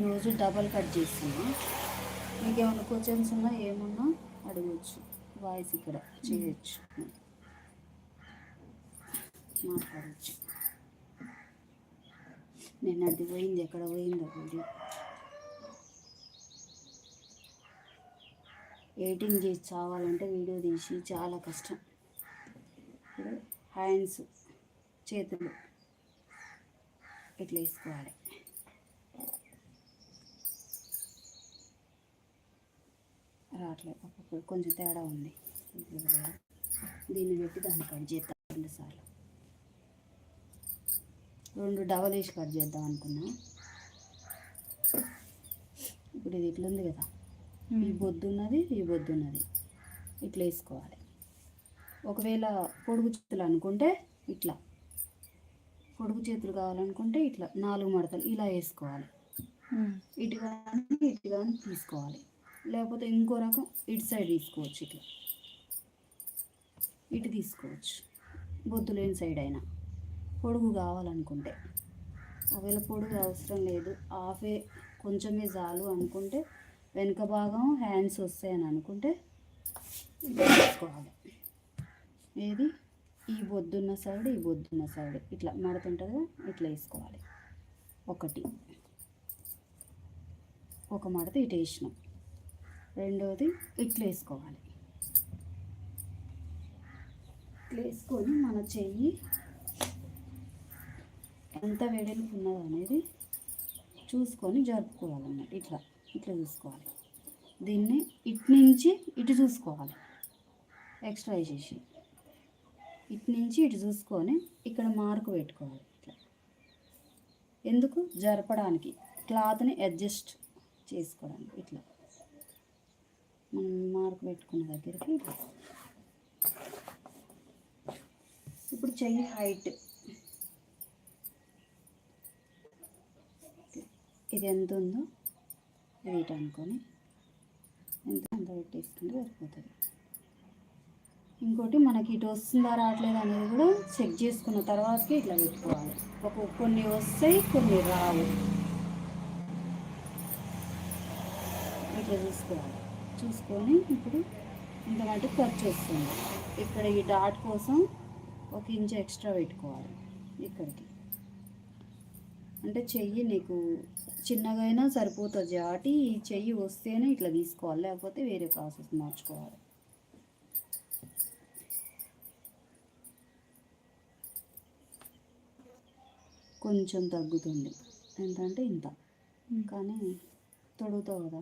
ఈరోజు double cut చేస్తున్నా. మీకు ఏమైనా క్వశ్చన్స్ ఉన్నా ఏమున్నా అడగచ్చు. వాయిస్ ఇక్కడ చేయొచ్చు. మాట్లాడచ్చు. నేను అది పోయింది ఎక్కడ పోయిందో వీడియో. ఎడిటింగ్ చేసి చావాలంటే వీడియో తీసి చాలా కష్టం. హ్యాండ్స్ చేతులు ఇట్లా వేసుకోవాలి? రావట్లేదు. ఒక్కొక్కటి కొంచెం తేడా ఉంది. దీన్ని పెట్టి దాన్ని కట్ చేద్దాం రెండు సార్లు రెండు డబల్ వేసి కట్ చేద్దాం అనుకున్నా. ఇప్పుడు ఇది ఇట్లా ఉంది కదా. ఈ బొద్దు ఉన్నది ఈ బొద్దు ఉన్నది. ఇట్లా వేసుకోవాలి. ఒకవేళ పొడుగు చేతులు అనుకుంటే ఇట్లా. పొడుగు చేతులు కావాలనుకుంటే ఇట్లా. నాలుగు మడతలు ఇలా వేసుకోవాలి. ఇటు కానీ ఇటు కానీ తీసుకోవాలి. లేకపోతే ఇంకో రకం ఇటు సైడ్ తీసుకోవచ్చు ఇట్లా. ఇటు తీసుకోవచ్చు. బొద్దు లేని సైడ్ అయినా. పొడుగు కావాలనుకుంటే. ఒకవేళ పొడుగు అవసరం లేదు. హాఫే కొంచెమే చాలు అనుకుంటే వెనుక భాగం హ్యాండ్స్ వస్తాయని అనుకుంటే ఇట్లా తీసుకోవాలి. ఏది? ఈ బొద్దున్న సైడ్ ఈ బొద్దున్న సైడ్. ఇట్లా మడతుంటుంది కదా ఇట్లా వేసుకోవాలి. ఒకటి. ఒక మడత ఇటు వేసినాం. రెండవది ఇట్లా వేసుకోవాలి. ఇట్లా వేసుకొని మన చెయ్యి ఎంత వెడల్పు ఉన్నది అనేది చూసుకొని జరుపుకోవాలన్నమాట. ఇట్లా ఇట్లా చూసుకోవాలి. దీన్ని ఇటు నుంచి ఇటు చూసుకోవాలి. ఎక్స్ట్రా వేసేసి ఇటు నుంచి ఇటు చూసుకొని ఇక్కడ మార్కు పెట్టుకోవాలి ఇట్లా. ఎందుకు? జరపడానికి. క్లాత్ని అడ్జస్ట్ చేసుకోవడానికి ఇట్లా. మనం మార్క్ పెట్టుకున్న దగ్గరికి ఇప్పుడు చెయ్యి హైట్. ఇది ఎంత ఉందో వెయిట్ అనుకొని ఎంత అంత పెట్టేసుకుంటే సరిపోతుంది. ఇంకోటి మనకి ఇటు వస్తుందా రావట్లేదు అనేది కూడా చెక్ చేసుకున్న తర్వాతకి ఇట్లా పెట్టుకోవాలి. ఒక కొన్ని వస్తాయి కొన్ని రావు. ఇట్లా చూసుకోవాలి. చూసుకొని ఇప్పుడు ఇంత మటుకు ఖర్చు వస్తుంది ఇక్కడ ఈ డాట్ కోసం ఒక ఇంచు ఎక్స్ట్రా పెట్టుకోవాలి ఇక్కడికి. అంటే చెయ్యి నీకు చిన్నగా అయినా సరిపోతుంది. కాబట్టి ఈ చెయ్యి వస్తేనే ఇట్లా తీసుకోవాలి. లేకపోతే వేరే ప్రాసెస్ మార్చుకోవాలి. కొంచెం తగ్గుతుంది. ఎంతంటే ఇంత. కానీ తొడుగుతావు కదా.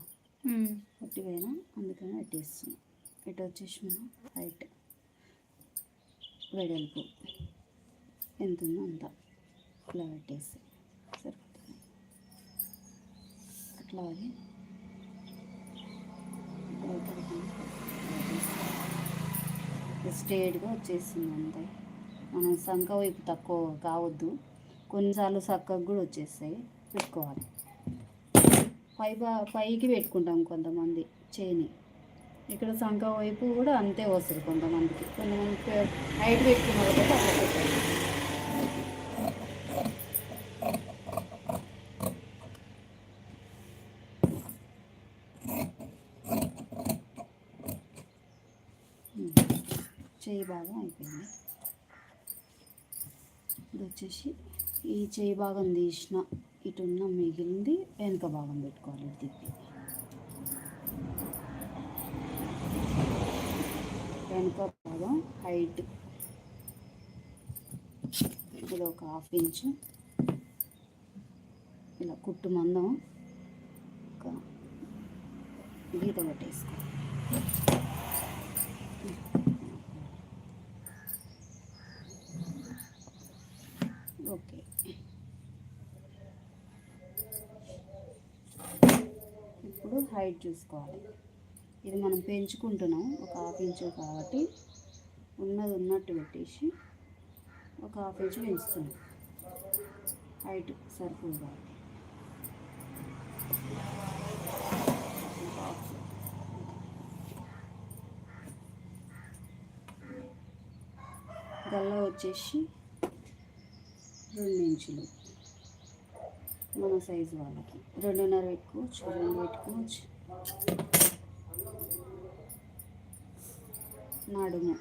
పట్టిపోయినా అందుకని పెట్టేస్తున్నాం. ఇటు వచ్చేసి మనం? హైట్. వెడల్పు. ఎంత ఉందో అంత. ఇలా పెట్టేసి. సరిపోతుంది. అట్లాగే స్ట్రేట్గా వచ్చేసింది అంతే. మనం సంఖ వైపు తక్కువ కావద్దు. కొన్నిసార్లు చక్కగా కూడా వచ్చేస్తాయి. పెట్టుకోవాలి. పై బా- పైకి పెట్టుకుంటాం కొంతమంది చేని. ఇక్కడ సంఖ వైపు కూడా అంతే వస్తుంది కొంతమందికి. కొంతమంది హైట్ పెట్టుకున్న వాళ్ళకి అట్లా పెట్టాలి. బాగా అయిపోయింది. ఇది వచ్చేసి ఈ చేయి భాగం తీసిన ఇటున్న మిగిలింది వెనుక భాగం పెట్టుకోవాలి తిప్పి. వెనుక భాగం హైట్ ఇక్కడ ఒక హాఫ్ ఇంచు ఇలా కుట్టు మందం ఒక గీత కొట్టేసుకో ఓకే ఇప్పుడు హైట్ చూసుకోవాలి. ఇది మనం పెంచుకుంటున్నాం. ఒక హాఫ్ ఇంచు కాబట్టి ఉన్నది ఉన్నట్టు పెట్టేసి ఒక హాఫ్ ఇంచు పెంచుతున్నాం. హైట్ సరిపోదు కాబట్టి. గల్ల వచ్చేసి రెండు ఇంచులు. మన సైజు వాళ్ళకి. రెండున్నర పెట్టుకోవచ్చు రెండు పెట్టుకోవచ్చు. నడుము.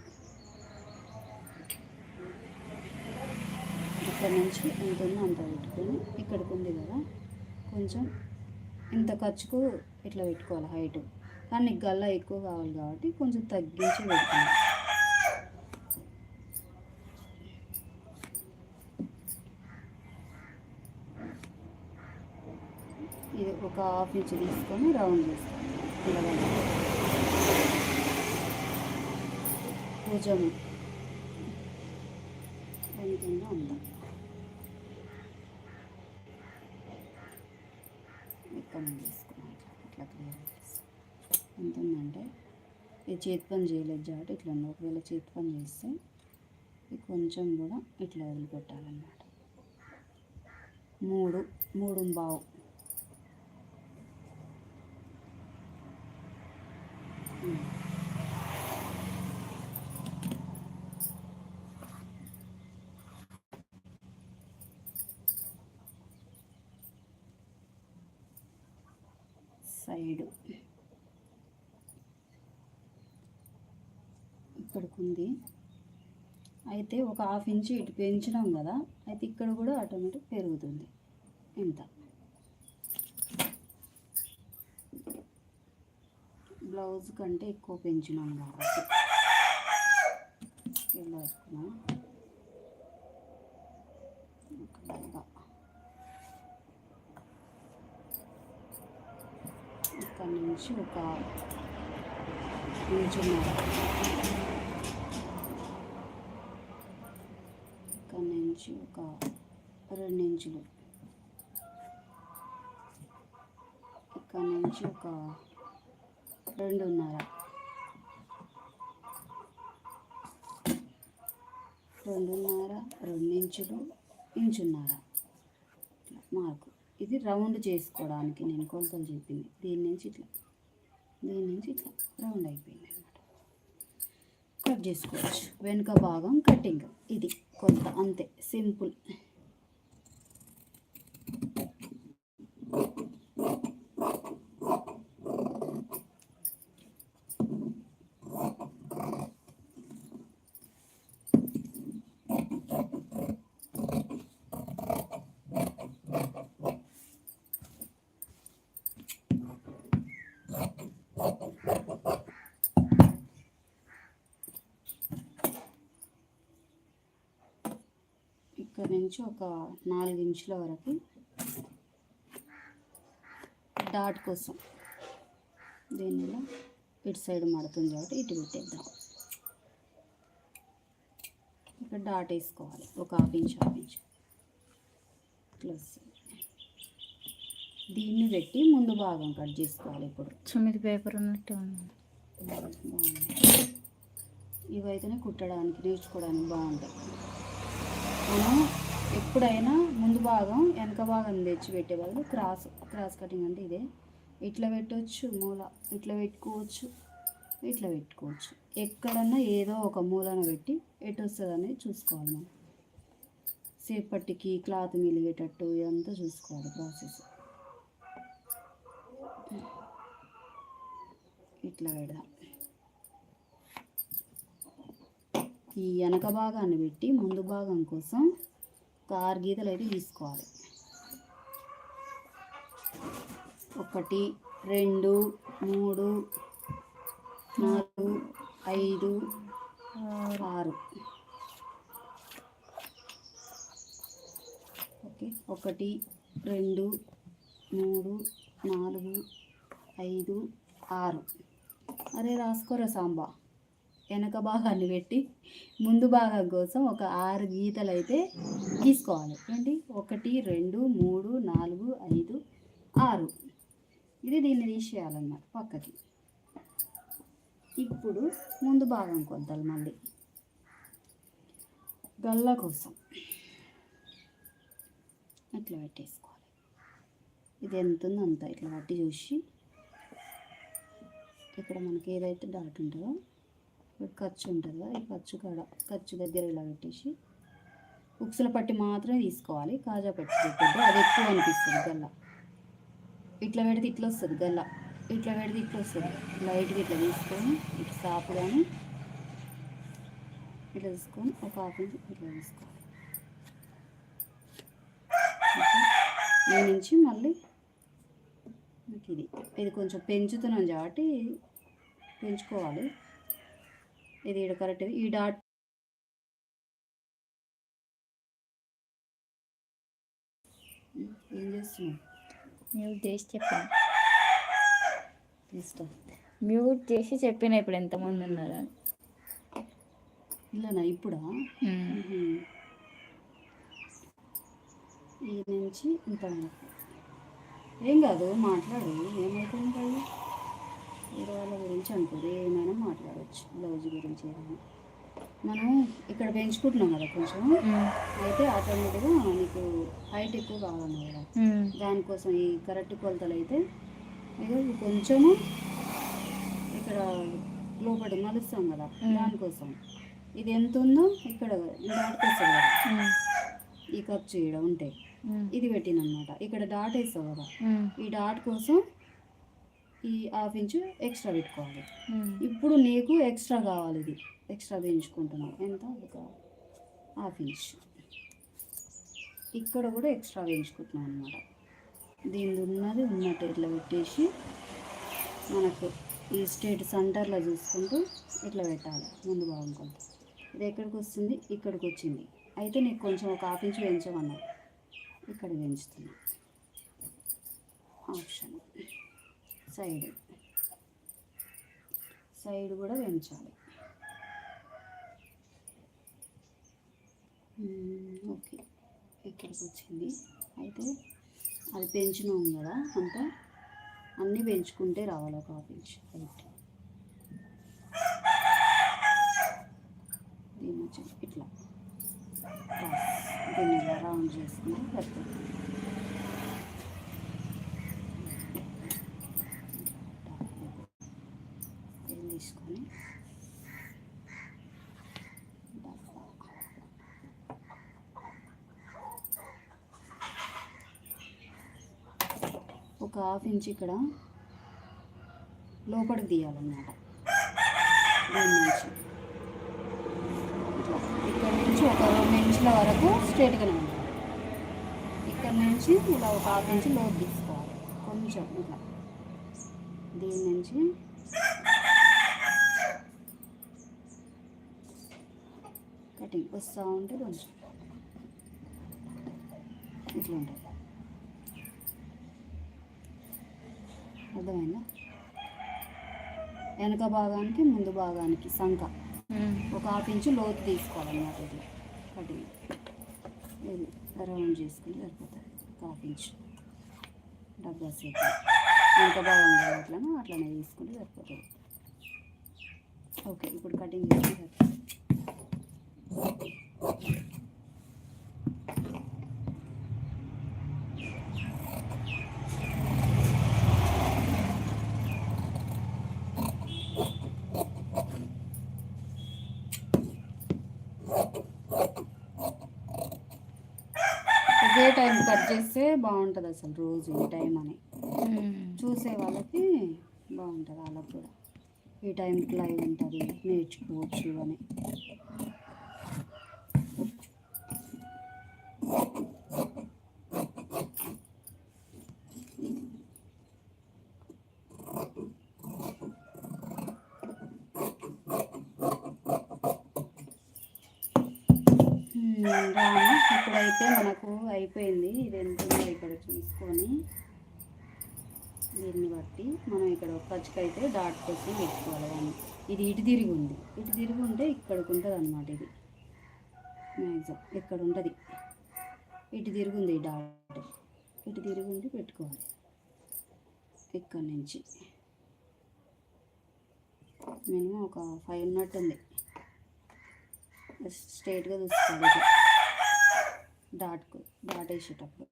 ఇక్కడ నుంచి ఎంత ఉందో అంత పెట్టుకొని ఇక్కడికి ఉంది కదా కొంచెం ఇంత ఖర్చుకు ఇట్లా పెట్టుకోవాలి హైట్. కానీ నీకు గల్లా ఎక్కువ కావాలి కాబట్టి కొంచెం తగ్గించి పెట్టుకోవాలి ఇది ఒక హాఫ్ ఇంచ్ తీసుకొని రౌండ్ చేసుకోవాలి ఇలా భుజము ఎంత ఉందా ఇక్కడ నుంచి తీసుకున్నాం. ఇట్లా క్లియర్ ఎంత ఉందంటే ఇది చేతి పని చేయలేదు కాబట్టి ఇట్లా ఉంది. ఒకవేళ చేతి పని చేస్తే ఇది కొంచెం కూడా ఇట్లా వదిలిపెట్టాలన్నమాట. మూడు మూడు బావు. సైడు. ఇక్కడికి ఉంది అయితే ఒక హాఫ్ ఇంచ్ ఇటు పెంచినాం కదా అయితే ఇక్కడ కూడా ఆటోమేటిక్ పెరుగుతుంది. ఇంత. బ్లౌజ్ కంటే ఎక్కువ పెంచినాం కాబట్టి. ఇలా వేసుకున్నాం ఒకలాగా ఇక్కడ నుంచి ఒక ఇంచున్నర ఇక్కడ నుంచి ఒక రెండు ఇంచులు ఇక్కడ నుంచి ఒక రెండున్నర రెండున్నర రెండు ఇంచులు ఇంచున్నర ఇట్లా మార్కు ఇది రౌండ్ చేసుకోవడానికి నేను కొలతలు చెప్పింది దీని నుంచి ఇట్లా దీని నుంచి ఇట్లా రౌండ్ అయిపోయింది అనమాట కట్ చేసుకోవచ్చు. వెనుక భాగం కటింగ్. ఇది కొంత అంతే. సింపుల్ ఇక్కడ నుంచి ఒక నాలుగు ఇంచుల వరకు డాట్ కోసం దీనిలో ఇటు సైడ్ మడుతుంది కాబట్టి ఇటు పెట్టేద్దాం. ఇక్కడ డాట్ వేసుకోవాలి. ఒక half inch half inch. Plus దీన్ని పెట్టి ముందు భాగం కట్ చేసుకోవాలి ఇప్పుడు. సుమిది పేపర్ ఉన్నట్టు ఇవైతేనే కుట్టడానికి నేర్చుకోవడానికి బాగుంటాయి. మనం ఎప్పుడైనా ముందు భాగం వెనక భాగం తెచ్చి పెట్టే క్రాస్ క్రాస్ కటింగ్ అంటే ఇదే. ఇట్లా పెట్టవచ్చు మూల ఇట్లా పెట్టుకోవచ్చు ఇట్లా పెట్టుకోవచ్చు. ఎక్కడన్నా ఏదో ఒక మూలన పెట్టి ఎటు వస్తుంది అనేది చూసుకోవాలి మనం. సేపటికి క్లాత్ మిలిగేటట్టు ఇదంతా చూసుకోవాలి ప్రాసెస్. ఇట్లా పెడదాం. ఈ వెనక భాగాన్ని పెట్టి ముందు భాగం కోసం ఒక ఆరు గీతలు అయితే తీసుకోవాలి. ఒకటి రెండు మూడు నాలుగు ఐదు ఆరు. ఓకే ఒకటి రెండు మూడు నాలుగు ఐదు ఆరు. అరే రాసుకోరా సాంబా? వెనక భాగాన్ని పెట్టి ముందు భాగం కోసం ఒక ఆరు గీతలు అయితే గీసుకోవాలి ఏంటి? ఒకటి రెండు మూడు నాలుగు ఐదు ఆరు. ఇది దీన్ని తీసేయాలన్నమాట పక్కకి. ఇప్పుడు ముందు భాగం కొలతలు మళ్ళీ. గల్ల కోసం ఇట్లా పెట్టేసుకోవాలి. ఇది ఎంత ఉందో అంత ఇట్లా పట్టి చూసి ఇక్కడ మనకి ఏదైతే డాట్ ఉంటుందో ఖర్చు ఉంటుంది కదా ఈ ఖర్చు కాడ ఖర్చు దగ్గర ఇలా పెట్టేసి ఉక్సుల పట్టి మాత్రమే తీసుకోవాలి కాజా పట్టి పెట్టద్దు అది ఎక్కువ అనిపిస్తుంది గల్ల. ఇట్లా పెడితే ఇట్లా వస్తుంది గల్ల. ఇట్లా పెడితే ఇట్లా వస్తుంది. లైట్గా ఇట్లా తీసుకొని ఇట్లా సాపు ఇట్లా తీసుకొని ఒక హాఫ్ ఇంచ్ ఇట్లా తీసుకోవాలి. ఓకే. ఈ నుంచి మళ్ళీ ఇది. ఇది కొంచెం పెంచుతున్నాం కాబట్టి పెంచుకోవాలి. ఇది ఇక్కడ కరెక్ట్ ఈ డాట్ ఏం చేస్తున్నావు? మ్యూట్ చేసి చెప్పిన. మ్యూట్ చేసి చెప్పిన ఇప్పుడు ఎంతమంది ఉన్నారో. ఇలానా? ఇప్పుడా. ఈ నుంచి ఇంత ఏం కాదు మాట్లాడు. ఏమవుతుంది కదా వేరే వాళ్ళ గురించి అనుకోదు ఏమైనా మాట్లాడవచ్చు బ్లౌజ్ గురించి ఏదైనా మనం ఇక్కడ పెంచుకుంటున్నాం కదా కొంచెం. అయితే ఆటోమేటిక్గా నీకు హైట్ ఎక్కువ కావాలన్నా కదా. దానికోసం ఈ కరెక్ట్ కొలతలు అయితే ఇదో కొంచెము ఇక్కడ లోపల మలుస్తాం కదా. దానికోసం ఇది ఎంత ఉందో ఇక్కడ డాట్ వస్తుంది కదా. ఈ ఇక్కడ ఉంటాయి ఉమ్. ఇది పెట్టిన అనమాట ఇక్కడ డాట్ వేస్తావు కదా. ఈ డాట్ కోసం ఈ హాఫ్ ఇంచు ఎక్స్ట్రా పెట్టుకోవాలి. ఇప్పుడు నీకు ఎక్స్ట్రా కావాలి ఇది. ఎక్స్ట్రా పెంచుకుంటున్నావు ఎంత? ఒక హాఫ్ ఇంచ్. ఇక్కడ కూడా ఎక్స్ట్రా పెంచుకుంటున్నాం అనమాట దీనిది ఉన్నది ఉన్నట్టు ఇట్లా పెట్టేసి మనకు ఈ స్టేట్ సెంటర్లో చూసుకుంటూ ఇట్లా పెట్టాలి. ముందు భాగం కొంత. ఇది ఎక్కడికి వస్తుంది? ఇక్కడికి వచ్చింది. అయితే నీకు కొంచెం ఒక హాఫ్ ఇంచ్ పెంచమన్నారు ఇక్కడ పెంచుతున్నా ఆప్షన్. సైడ్. సైడ్ కూడా పెంచాలి. ఓకే. ఇక్కడికి వచ్చింది అయితే అది పెంచినాం కదా అంతా. అన్నీ పెంచుకుంటే రావాలి ఒక హాఫ్ ఇంచ్ హైట్. దీన్ని వచ్చి ఇట్లా. దీన్ని ఇలా రౌండ్ చేసుకుని పెడతాం పెన్ తీసుకొని డబ్బా. ఒక హాఫ్ ఇంచ్ ఇక్కడ లోపలికి తీయాలన్నమాట. దీని నుంచి ఇక్కడ నుంచి ఒక రెండు ఇంచుల వరకు స్ట్రేట్గానే ఉండాలి. ఇక్కడ నుంచి ఇలా ఒక హాఫ్ ఇంచ్ లోపు తీసుకోవాలి. కొంచెం ఇట్లా. దీని నుంచి కటింగ్ వస్తూ ఉంటే కొంచెం ఇట్లా ఉంటుంది అర్థమైందా? వెనక భాగానికి ముందు భాగానికి సంఖ. ఒక హాఫ్ ఇంచు లోతు తీసుకోవాలన్నమాట ఇది. కటింగ్ ఇది రౌండ్ చేసుకుని సరిపోతుంది. ఒక హాఫ్ ఇంచ్. డబ్బా సేపు. వెనక భాగం అట్లనే? అట్లనే తీసుకుంటే సరిపోతుంది. ఓకే ఇప్పుడు కటింగ్ చేసుకుని సరిపోతుంది ఒకే టైం కట్ చేస్తే బాగుంటుంది అసలు రోజు ఈ టైం అని. చూసే వాళ్ళకి బాగుంటుంది వాళ్ళకి కూడా. ఈ టైంకి లైవ్ ఉంటుంది నేర్చుకోవచ్చు అని హ్మ్, రామా ఇప్పుడైతే మనకు అయిపోయింది ఇది ఎంత ఉందో ఇక్కడ చూసుకొని దీన్ని బట్టి మనం ఇక్కడ దాటుకొచ్చి డాట్ పెట్టుకోవాలి దాన్ని. ఇది ఇటు తిరిగి ఉంది. ఇటు తిరిగి ఉంటే ఇక్కడికి ఉంటుంది అనమాట ఇది. మ్యాక్సిమం ఇక్కడ ఉంటుంది. ఇటు తిరిగి ఉంది ఈ డాట్. ఇటు తిరిగి ఉండి పెట్టుకోవాలి. ఇక్కడ నుంచి. మినిమం ఒక ఫైవ్ ఉన్నట్టుంది. స్ట్రైట్గా చూసుకోవాలి ఇట్లా డాట్కు డాట్ వేసేటప్పుడు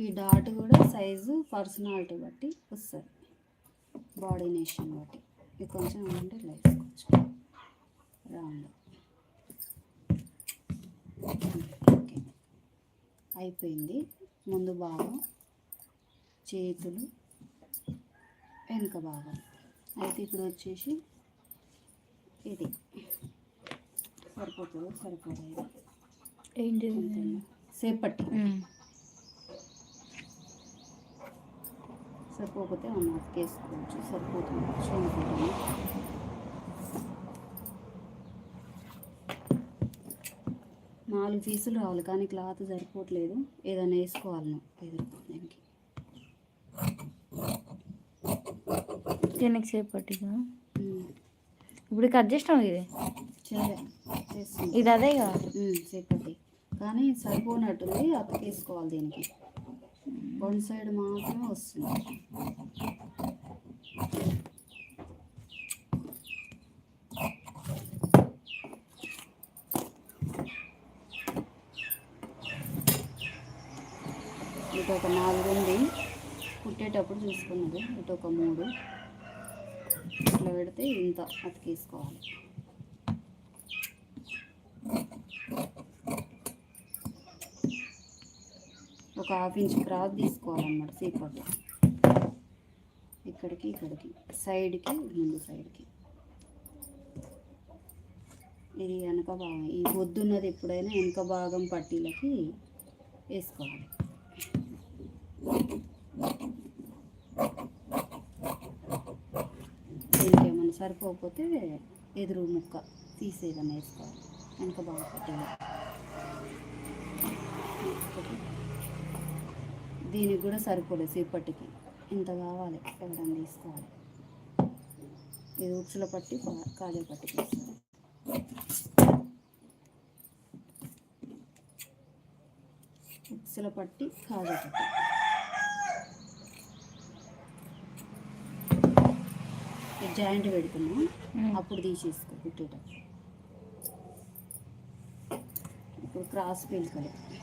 ఈ డాట్ కూడా సైజు పర్సనాలిటీ బట్టి వస్తుంది. బాడీ నేషన్ బట్టి. ఇది కొంచెం ఉంటే ఇట్లా వేసుకోవచ్చు రౌండ్ ఓకే. అయిపోయింది. ముందు భాగం చేతులు వెనుక భాగం. అయితే ఇప్పుడు వచ్చేసి ఇది. సరిపోతుందో? సరిపోతుంది ఏంటిది సేపట్టి సరిపోకపోతే ఆ మాత్కి వేసుకోవచ్చు. సరిపోతుంది. అనుకుంటున్నాను నాలుగు పీసులు రావాలి కానీ క్లాత్ సరిపోవట్లేదు. ఏదైనా వేసుకోవాలి నువ్వు. ఎదుర్కోవడానికి దీనికి? సేపు పట్టిగా ఇప్పుడు కట్ చేసినావు ఇది? ఇది అదే కదా? సేపట్టి కానీ సరిపోనట్టుంది. అతకేసుకోవాలి దీనికి. వన్ సైడ్ మాత్రమే వస్తుంది. ఇటు ఒక నాలుగు ఉంది. కుట్టేటప్పుడు చూసుకున్నది. ఇటు ఒక మూడు. ఇట్లా పెడితే ఇంత అతికేసుకోవాలి. ఒక హాఫ్ ఇంచ్ క్రాస్ తీసుకోవాలన్నమాట సీపట్టు ఇక్కడికి ఇక్కడికి. సైడ్కి ముందు సైడ్కి. ఇది వెనక భాగం. ఈ పొద్దున్నది ఎప్పుడైనా వెనక భాగం పట్టీలకి వేసుకోవాలి. ఇంకేమైనా సరిపోకపోతే ఎదురు ముక్క తీసేదన్నా వేసుకోవాలి. వెనక భాగం పట్టీలకి. దీనికి కూడా సరిపోలేదు సేపటికి. ఇంత కావాలి ఎవరైనా తీసుకోవాలి. ఇది ఉచ్చుల పట్టి కా- కాజా పట్టి తీసుకోవాలి. ఉచ్చుల పట్టి కాజా పట్టి. జాయింట్ పెడుతున్నాం. అప్పుడు తీసేసుకో కుట్టేటప్పుడు. ఇప్పుడు క్రాస్ పీల్కలు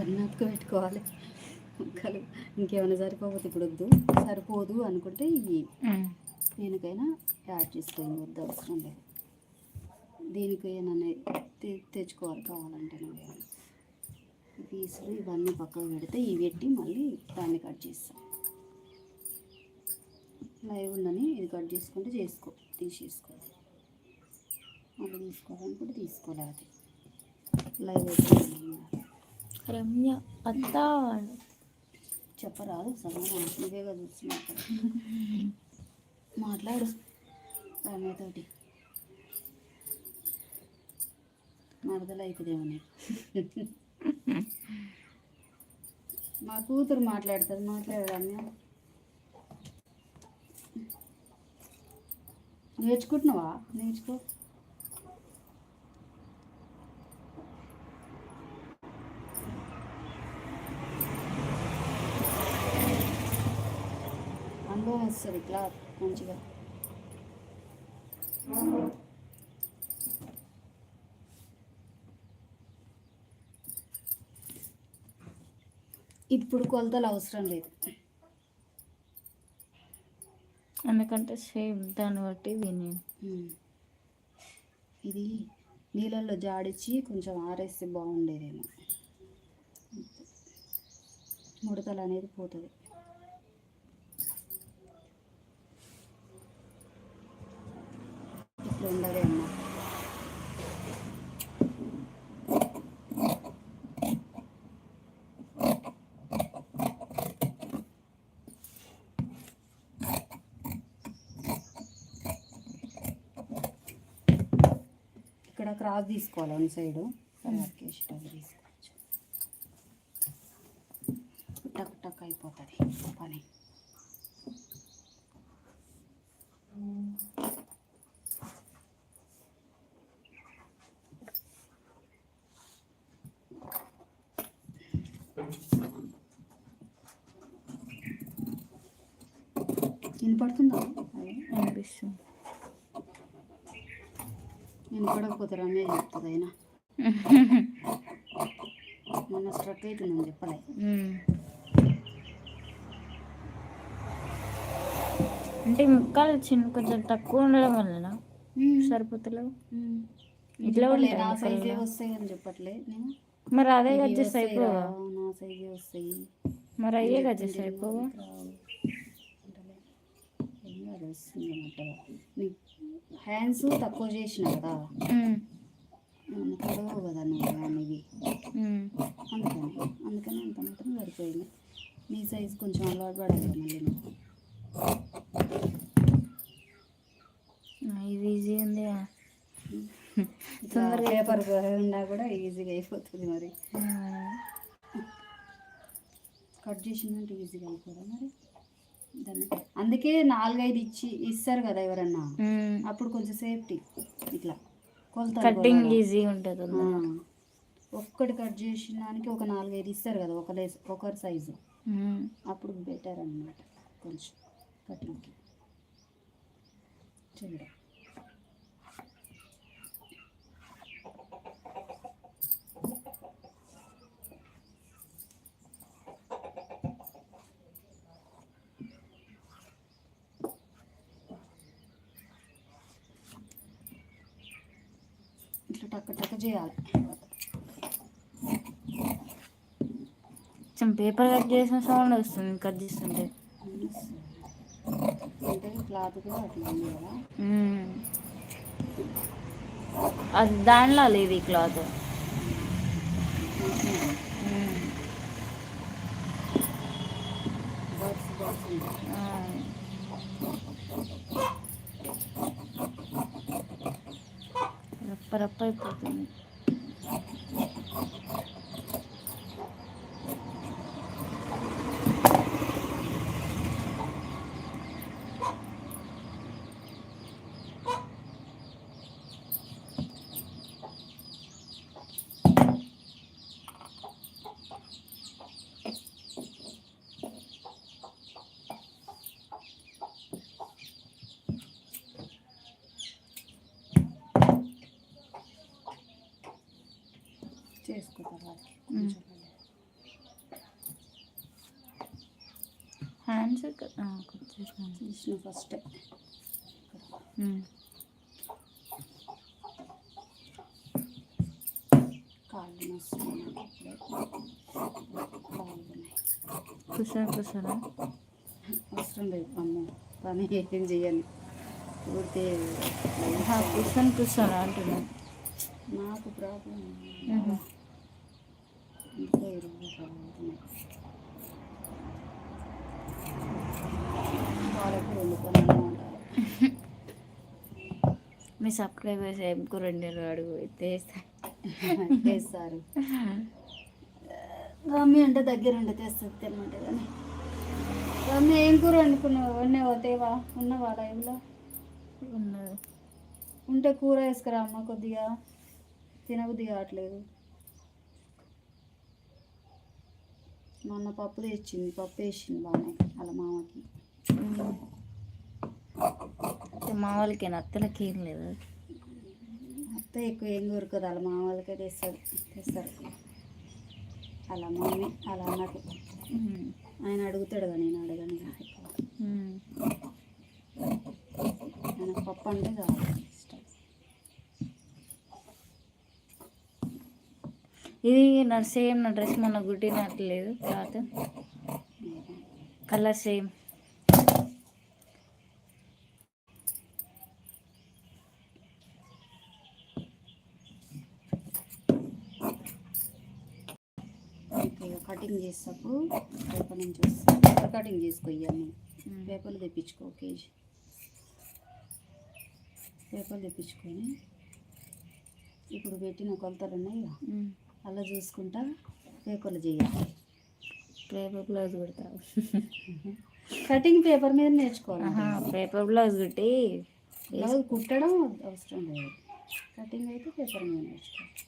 అతుకు పెట్టుకోవాలి ముక్కలు ఇంకేమైనా సరిపోతే ఇప్పుడు వద్దు సరిపోదు అనుకుంటే ఇవి. దేనికైనా యాడ్ చేసుకోండి వద్దు అవసరం లేదు. దీనికి ఏమైనా తెచ్చుకోవాలి కావాలంటే పీసులు ఇవన్నీ పక్కకు పెడితే ఇవి పెట్టి మళ్ళీ దాన్ని కట్ చేస్తాం. లైవ్ ఉందని ఇది కట్ చేసుకుంటే చేసుకో తీసేసుకో. మళ్ళీ తీసుకోవాలనుకుంటే తీసుకోలే అది లైవ్ అయిపోయింది. రమ్య అత్త చెప్పరాదు సమాధానం. నువ్వేగా చూస్తున్నావు కదా. మాట్లాడు రమ్యతోటి. మరదలు నీకు మా కూతురు మాట్లాడుతుంది. మాట్లాడు రమ్య. నేర్చుకుంటున్నావా? నేర్చుకో. వస్తుంది క్లాత్ మంచిగా. ఇప్పుడు కొలతలు అవసరం లేదు. ఎందుకంటే సేమ్ దాన్ని బట్టి దీన్ని. ఇది నీళ్ళల్లో జాడిచ్చి కొంచెం ఆరేస్తే బాగుండేదేమో. ముడతలు అనేది పోతుంది. ఇట్లా ఉండాలి ఇక్కడ క్రాస్ తీసుకోవాలి వన్ సైడ్. తర్వాత తీసుకోవచ్చు. టక్ టక్ అయిపోతుంది. పని. వినపడుతుందా అనిపిస్తుంది. వినపడకపోతే రమ్య చెప్తుంది అయినా. మొన్న స్ట్రక్ అవుతుందని చెప్పలే. అంటే ముక్కలు చిన్న కొంచెం తక్కువ ఉండడం వలన సరిపోతలేవు? ఇట్లా నా సైజే. వస్తాయి అని చెప్పట్లే నేను. మరి అదే వస్తాయి అయిపోవా నా సైజే వస్తాయి. మరి అయ్యే చెప్తుంటే అయిపోవా. కాదు, వస్తుంది అన్నట్టుగా నీ హ్యాండ్స్ తక్కువ చేసిన కదా. పొడవు కదా నువ్వు అనేది. అందుకని అందుకని అంత మాత్రం సరిపోయింది. నీ సైజ్ కొంచెం అలవాటు పడాలి మళ్ళీ ఇది ఈజీ ఉంది పేపర్ ఉన్నా కూడా ఈజీగా అయిపోతుంది మరి. కట్ చేసిందంటే ఈజీగా అయిపోదా మరి? అందుకే నాలుగైదు ఇచ్చి ఇస్తారు కదా ఎవరన్నా. అప్పుడు కొంచెం సేఫ్టీ. ఇట్లా. కటింగ్. ఈజీ ఉంటుంది. ఒక్కటి కట్ చేసిన దానికి ఒక నాలుగైదు ఇస్తారు కదా ఒక ఒకరి సైజు. అప్పుడు బెటర్ అన్నమాట కొంచెం కటింగ్కి. చేయడం టక్క చేయాలి. కొంచెం పేపర్ కట్ చేసిన సౌండ్ వస్తుంది కట్ చేస్తుంటే. అది దానిలో లేదు ఈ క్లాత్. ఉంటాయి రప్ప రప్ప అయిపోతుంది హ్యాండ్స్ కొంచెం తీసిన ఫస్ట్ కాళ్ళు నొస్తున్నాయి కాళ్ళు ఉన్నాయి కూర్చొని కూర్చొని అవసరం లేదు అమ్మ పని ఏం చేయాలి ఊరికే కూర్చొని కూర్చొని అంటున్నాను నాకు ప్రాబ్లం మీ సబ్స్క్రైబర్స్ ఏం కూరండి అడుగు తెస్తా చేస్తారు. రమ్మి అంటే దగ్గర ఉండి తెస్తుంది తెమ్మంటే కానీ. రమ్మి ఏం కూర వండుకున్నావు? వండేవా తేవా ఉన్నవా లైవ్లో ఉన్నది. ఉంటే కూర వేసుకురా అమ్మ కొద్దిగా తినబుద్ధి కావట్లేదు. మొన్న పప్పు తెచ్చింది. పప్పు వేసింది బాగానే వాళ్ళ మామకి. మా వాళ్ళకి అత్తలకి ఏం లేదు. అత్త ఎక్కువ ఏం కోరుకోదు అలా మా వాళ్ళకే తెస్తారు తెస్తారు అలా మమ్మీ అలా అన్నట్టు ఉమ్. ఆయన అడుగుతాడు కానీ నేను అడగను. ఆయన పప్పు అంటే కావాలి ఇష్టం ఇది నా సేమ్ నా డ్రెస్ మొన్న గుట్టినట్లేదు క్లాత్. Colour same. కటింగ్ చేసేటప్పుడు పేపర్ నుంచి వస్తాను కటింగ్ చేసుకో ఇవన్నీ పేపర్లు తెప్పించుకో కేజీ. పేపర్లు తెప్పించుకొని ఇప్పుడు పెట్టిన కొలతలు ఉన్నాయి అలా చూసుకుంటా పేపర్లు చేయాలి. పేపర్ బ్లౌజ్ కుడతావు కటింగ్ పేపర్ మీద నేర్చుకోవాలి. పేపర్ బ్లౌజ్ కుట్టి బ్లౌజ్ కుట్టడం అవసరం లేదు. కటింగ్ అయితే పేపర్ మీద నేర్చుకోవాలి.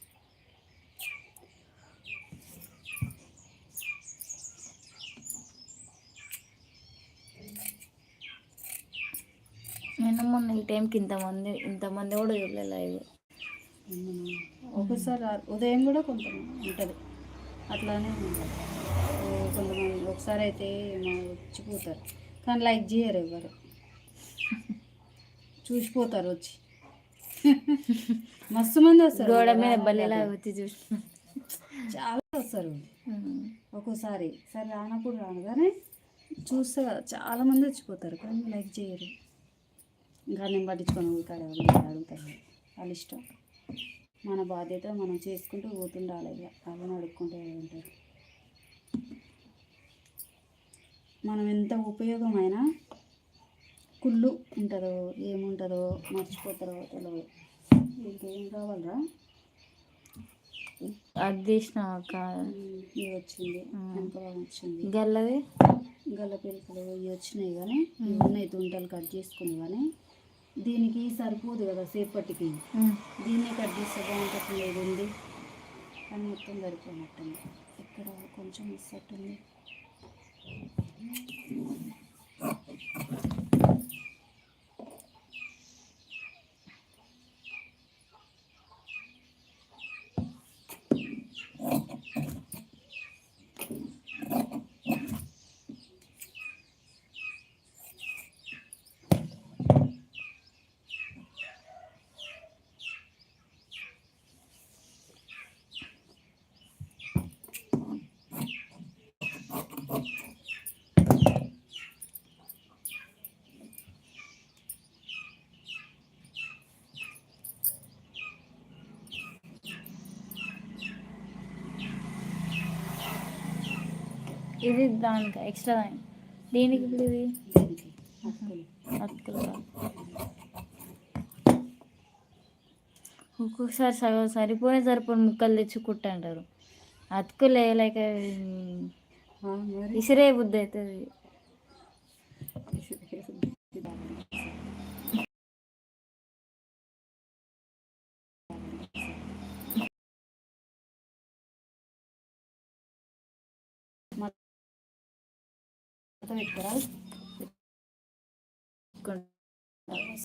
నేను మొన్న ఈ టైంకి ఇంతమంది ఇంతమంది కూడా చూడలేదు లైవ్ మనం ఒకసారి రా- ఉదయం కూడా కొంతమంది ఉంటుంది. అట్లానే ఉంటుంది. కొంతమంది ఒకసారి అయితే మా వచ్చిపోతారు. కానీ లైక్ చేయరు ఎవరు. చూసిపోతారు వచ్చి. మస్తు మంది వస్తారు. గోడ మీద బల్లిలా వచ్చి చూసి చాలా వస్తారు. ఒక్కోసారి సరే రానప్పుడు రాను. కానీ చూస్తే చాలా మంది వచ్చిపోతారు. కానీ లైక్ చేయరు. ఇంకా నేను పట్టించుకొని ఊరుకాడు అడుగుతారు. వాళ్ళ ఇష్టం. మన బాధ్యత మనం చేసుకుంటూ పోతుండాలి ఇక. వాళ్ళని అడుక్కుంటూ ఉంటారు మనం ఎంత ఉపయోగమైనా కుళ్ళు ఉంటుందో ఏముంటుందో మర్చిపోతారో తెలియదు ఇంకేం కావాలరా? అది తీసిన ఒక వచ్చింది. భాగం వచ్చింది? గల్లది గల్ల పిలకలు ఇవి వచ్చినాయి కానీ ఇవి ఉన్నాయి తుంటలు కట్ చేసుకుని కానీ. దీనికి సరిపోదు కదా సేపటికి. దీన్నే కట్ చేస్తే బాగుంటుంది ఇది ఉంది కానీ మొత్తం సరిపోయినట్టుంది. ఇక్కడ కొంచెం మిస్ అట్టుంది ఇది దానికి ఎక్స్ట్రా దానికి దీనికి ఇది? ఒక్కొక్కసారి సగం సరిపోయిన సరిపోయిన ముక్కలు తెచ్చి కుట్టంటారు. అతుకులు లేక ఇసిరే బుద్ధి అవుతుంది. మొత్తం